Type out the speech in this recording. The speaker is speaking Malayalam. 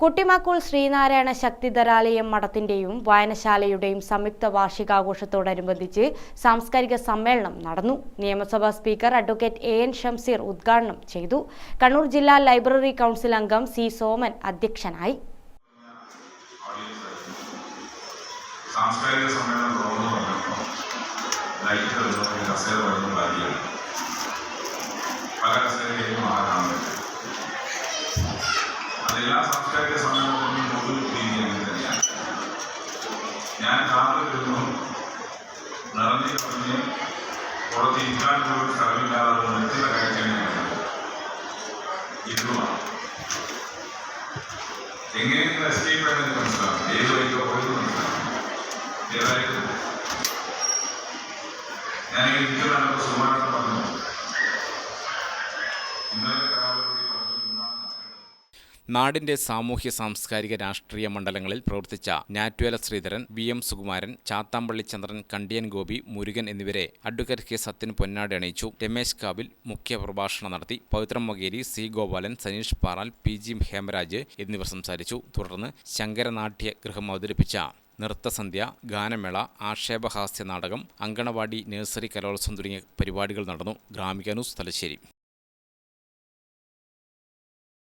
കുട്ടിമാക്കൂൾ ശ്രീനാരായണ ശക്തിധരാലയം മഠത്തിന്റെയും വായനശാലയുടെയും സംയുക്ത വാർഷികാഘോഷത്തോടനുബന്ധിച്ച് സാംസ്കാരിക സമ്മേളനം നടന്നു. നിയമസഭാ speaker advocate A N Shamseer ഉദ്ഘാടനം ചെയ്തു. കണ്ണൂർ ജില്ലാ ലൈബ്രറി കൗൺസിൽ അംഗം സി സോമൻ അധ്യക്ഷനായി. സാംസ്കാരിക സമ്മേളനം ലൈറ്റ് വരുന്ന കസേര വരുന്ന പല കസേരയിലും ആരാണ് അതെല്ലാ സാംസ്കാരിക സമ്മേളനത്തിനും പൊതു രീതി അങ്ങനെ തന്നെയാണ്. ഞാൻ കാറിൽ വരുന്നു നിറഞ്ഞു കവിഞ്ഞ് പുറത്ത് ഇരിക്കാൻ പോലും സ്ഥലമില്ലാതെ നിൽക്കുന്ന കാഴ്ചയാണ്. ഇതുമാണ്. എങ്ങനെയെങ്കിലും എസ്കേപ്പ് ആയെന്ന് മനസ്സിലാവും ഏത് വഴിക്കോ പോയത് മനസ്സിലാവും ഏതായാലും. എനിക്ക് കണ്ടപ്പോൾ സുമാരത്ത് പറഞ്ഞു. നാടിന്റെ സാമൂഹ്യ സാംസ്കാരിക രാഷ്ട്രീയ മണ്ഡലങ്ങളിൽ പ്രവർത്തിച്ച ഞാറ്റുവേല ശ്രീധരൻ വി എം സുകുമാരൻ ചാത്താമ്പള്ളി ചന്ദ്രൻ കണ്ടിയൻ ഗോപി മുരുകൻ എന്നിവരെ അഡ്വക്കേറ്റ് കെ സത്യൻ പൊന്നാടി അണിയിച്ചു. രമേശ് കാവിൽ മുഖ്യ പ്രഭാഷണം നടത്തി Pavithram Makeri C Gopalan Saneesh Paral P G Hemaraj എന്നിവർ സംസാരിച്ചു. തുടർന്ന് ശങ്കരനാട്യ ഗൃഹം അവതരിപ്പിച്ച നൃത്തസന്ധ്യ ഗാനമേള ആക്ഷേപഹാസ്യ നാടകം അങ്കണവാടി നഴ്സറി കലോത്സവം തുടങ്ങിയ പരിപാടികൾ നടന്നു. ഗ്രാമിക തലശ്ശേരി.